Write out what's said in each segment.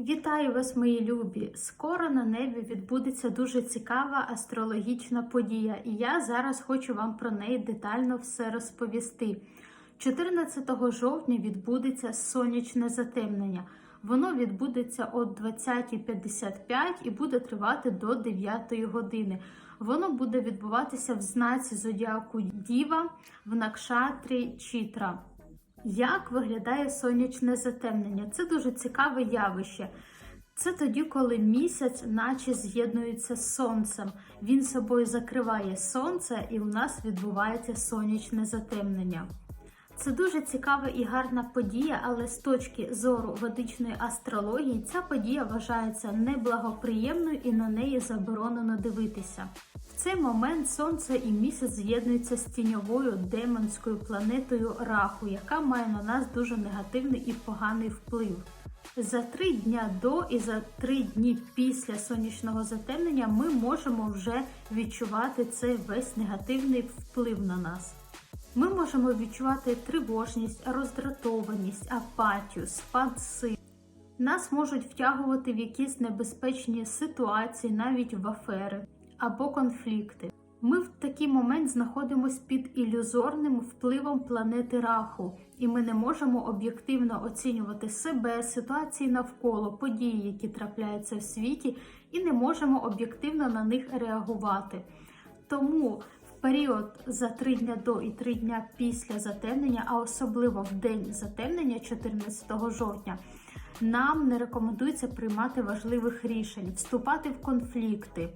Вітаю вас, мої любі! Скоро на небі відбудеться дуже цікава астрологічна подія, і я зараз хочу вам про неї детально все розповісти. 14 жовтня відбудеться сонячне затемнення. Воно відбудеться о 20.55 і буде тривати до 9 години. Воно буде відбуватися в знаці зодіаку Діва в Накшатрі Чітра. Як виглядає сонячне затемнення? Це дуже цікаве явище. Це тоді, коли місяць, наче з'єднується з сонцем. Він собою закриває сонце, і у нас відбувається сонячне затемнення. Це дуже цікава і гарна подія, але з точки зору ведичної астрології ця подія вважається неблагоприємною і на неї заборонено дивитися. Цей момент сонце і місяць з'єднуються з тіньовою демонською планетою Раху, яка має на нас дуже негативний і поганий вплив. За три дня до і за три дні після сонячного затемнення ми можемо вже відчувати цей весь негативний вплив на нас. Ми можемо відчувати тривожність, роздратованість, апатію, спад сил. Нас можуть втягувати в якісь небезпечні ситуації, навіть в афери або конфлікти. Ми в такий момент знаходимося під ілюзорним впливом планети Раху, і ми не можемо об'єктивно оцінювати себе, ситуації навколо, події, які трапляються в світі, і не можемо об'єктивно на них реагувати. Тому в період за три дня до і три дня після затемнення, а особливо в день затемнення, 14 жовтня, нам не рекомендується приймати важливих рішень, вступати в конфлікти,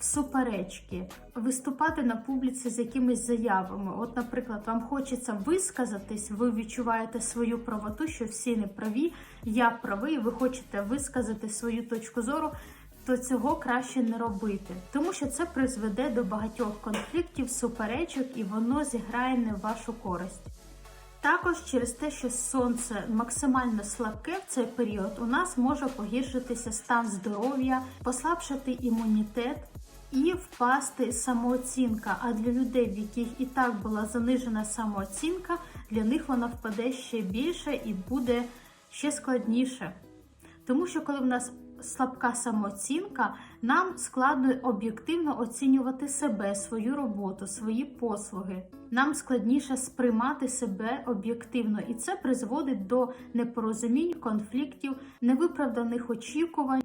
суперечки, виступати на публіці з якимись заявами. От, наприклад, вам хочеться висказатись, ви відчуваєте свою правоту, що всі не праві, я правий, ви хочете висказати свою точку зору. То цього краще не робити, тому що це призведе до багатьох конфліктів, суперечок, і воно зіграє не в вашу користь. Також через те, що сонце максимально слабке в цей період, у нас може погіршитися стан здоров'я, послабшити імунітет і впасти самооцінка. А для людей, в яких і так була занижена самооцінка, для них вона впаде ще більше і буде ще складніше. Тому що коли в нас слабка самооцінка, нам складно об'єктивно оцінювати себе, свою роботу, свої послуги. Нам складніше сприймати себе об'єктивно, і це призводить до непорозумінь, конфліктів, невиправданих очікувань.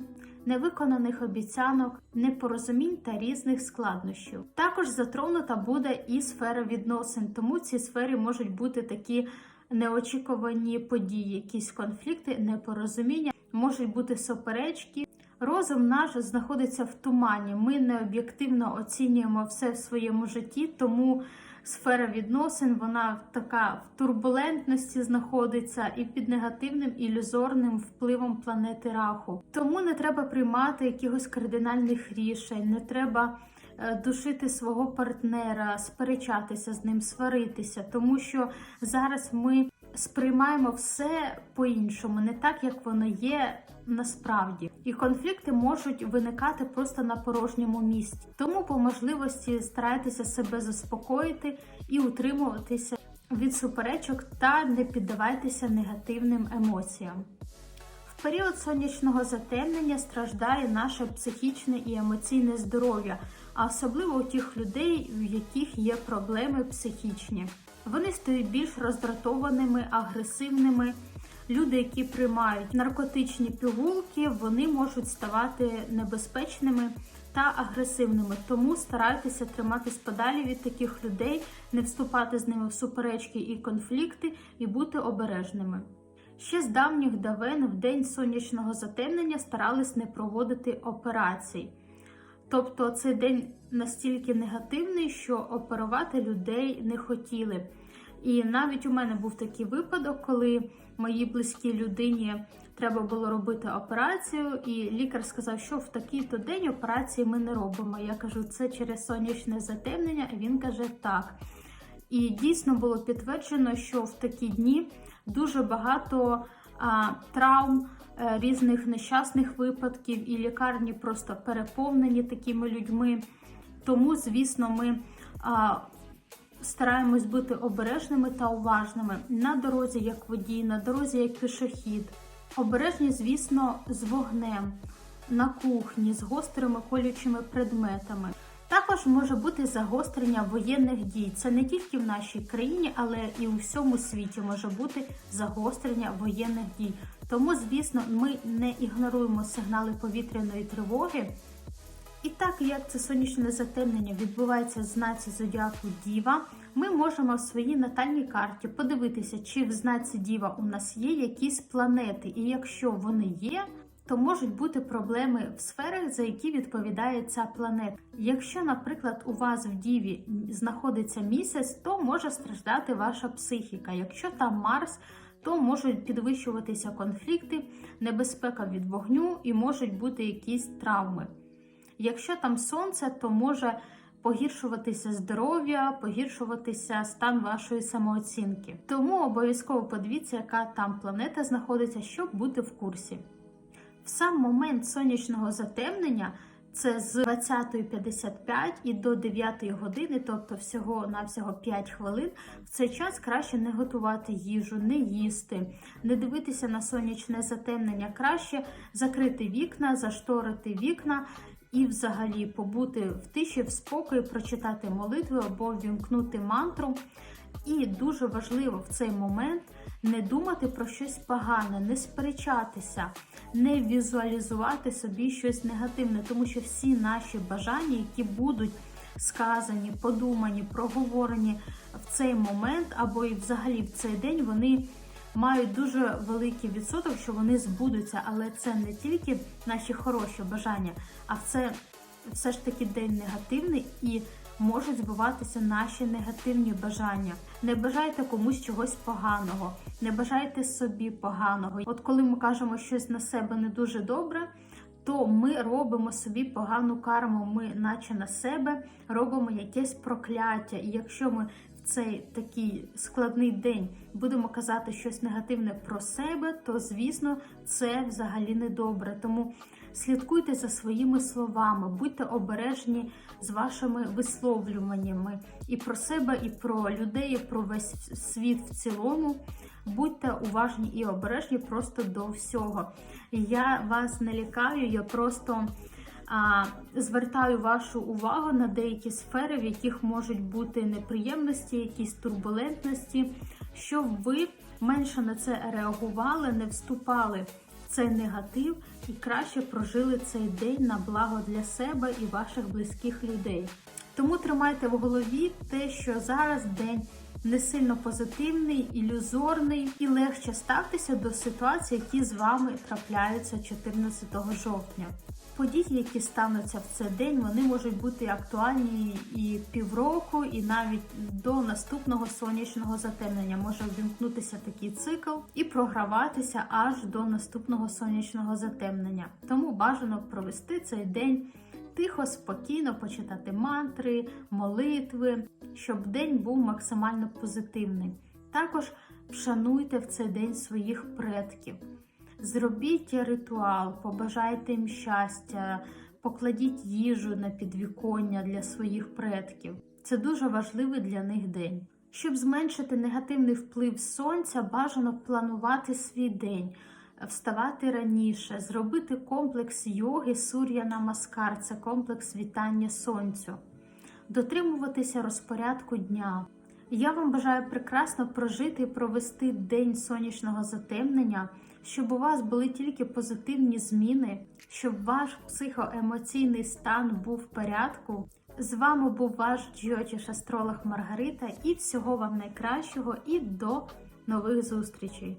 Невиконаних обіцянок, непорозумінь та різних складнощів. Також затронута буде і сфера відносин, тому в цій сфері можуть бути такі неочікувані події, якісь конфлікти, непорозуміння, можуть бути суперечки. Розум наш знаходиться в тумані. Ми не об'єктивно оцінюємо все в своєму житті, тому сфера відносин вона така в турбулентності знаходиться і під негативним ілюзорним впливом планети Раху. Тому не треба приймати якихось кардинальних рішень, не треба е, душити свого партнера, сперечатися з ним, сваритися, тому що зараз ми сприймаємо все по-іншому, не так, як воно є насправді. І конфлікти можуть виникати просто на порожньому місці. Тому по можливості старайтеся себе заспокоїти і утримуватися від суперечок та не піддавайтеся негативним емоціям. В період сонячного затемнення страждає наше психічне і емоційне здоров'я, а особливо у тих людей, в яких є проблеми психічні. Вони стають більш роздратованими, агресивними. Люди, які приймають наркотичні пігулки, вони можуть ставати небезпечними та агресивними. Тому старайтеся триматись подалі від таких людей, не вступати з ними в суперечки і конфлікти, і бути обережними. Ще з давніх давен в день сонячного затемнення старались не проводити операцій. Тобто цей день настільки негативний, що оперувати людей не хотіли. І навіть у мене був такий випадок, коли моїй близькій людині треба було робити операцію, і лікар сказав, що в такий-то день операції ми не робимо. Я кажу, це через сонячне затемнення. І він каже, так. І дійсно було підтверджено, що в такі дні дуже багато а, травм, е, різних нещасних випадків, і лікарні просто переповнені такими людьми. Тому, звісно, ми. Стараємось бути обережними та уважними на дорозі як водій, на дорозі як пішохід. Обережні, звісно, з вогнем на кухні, з гострими колючими предметами. Також може бути загострення воєнних дій. Це не тільки в нашій країні, але і у всьому світі може бути загострення воєнних дій. Тому, звісно, ми не ігноруємо сигнали повітряної тривоги. І так як це сонячне затемнення відбувається в знаці зодіаку Діва, ми можемо в своїй натальній карті подивитися, чи в знаці Діва у нас є якісь планети, і якщо вони є, то можуть бути проблеми в сферах, за які відповідає ця планета. Якщо, наприклад, у вас в Діві знаходиться місяць, то може страждати ваша психіка. Якщо там Марс, то можуть підвищуватися конфлікти, небезпека від вогню і можуть бути якісь травми. Якщо там сонце, то може погіршуватися здоров'я, погіршуватися стан вашої самооцінки. Тому обов'язково подивіться, яка там планета знаходиться, щоб бути в курсі. Сам момент сонячного затемнення це з 20.55 і до 9 години, тобто всього на всього 5 хвилин. В цей час краще не готувати їжу, не їсти, не дивитися на сонячне затемнення. Краще закрити вікна, зашторити вікна і взагалі побути в тиші, в спокої, прочитати молитви або вімкнути мантру. І дуже важливо в цей момент не думати про щось погане, не сперечатися, не візуалізувати собі щось негативне, тому що всі наші бажання, які будуть сказані, подумані, проговорені в цей момент або і взагалі в цей день, вони мають дуже великий відсоток, що вони збудуться, але це не тільки наші хороші бажання, а це все ж таки день негативний і можуть збуватися наші негативні бажання. Не бажайте комусь чогось поганого, не бажайте собі поганого. От коли ми кажемо щось на себе не дуже добре. То ми робимо собі погану карму, ми, наче на себе, робимо якесь прокляття. І якщо ми цей такий складний день будемо казати щось негативне про себе, то звісно це взагалі не добре. Тому слідкуйте за своїми словами, будьте обережні з вашими висловлюваннями і про себе, і про людей, і про весь світ в цілому. Будьте уважні і обережні просто до всього. Я вас не лякаю, я просто звертаю вашу увагу на деякі сфери, в яких можуть бути неприємності, якісь турбулентності, щоб ви менше на це реагували, не вступали в цей негатив і краще прожили цей день на благо для себе і ваших близьких людей. Тому тримайте в голові те, що зараз день не сильно позитивний, ілюзорний і легше ставтеся до ситуацій, які з вами трапляються 14 жовтня. Події, які стануться в цей день, вони можуть бути актуальні і півроку, і навіть до наступного сонячного затемнення може ввімкнутися такий цикл і програватися аж до наступного сонячного затемнення. Тому бажано провести цей день тихо, спокійно почитати мантри, молитви, щоб день був максимально позитивний. Також вшануйте в цей день своїх предків. Зробіть ритуал, побажайте їм щастя, покладіть їжу на підвіконня для своїх предків. Це дуже важливий для них день. Щоб зменшити негативний вплив сонця, бажано планувати свій день, вставати раніше, зробити комплекс йоги Сур'я Намаскар, це комплекс вітання сонцю, дотримуватися розпорядку дня. Я вам бажаю прекрасно прожити і провести день сонячного затемнення, щоб у вас були тільки позитивні зміни, щоб ваш психоемоційний стан був в порядку. З вами був ваш джіотіш астролог Маргарита, і всього вам найкращого і до нових зустрічей!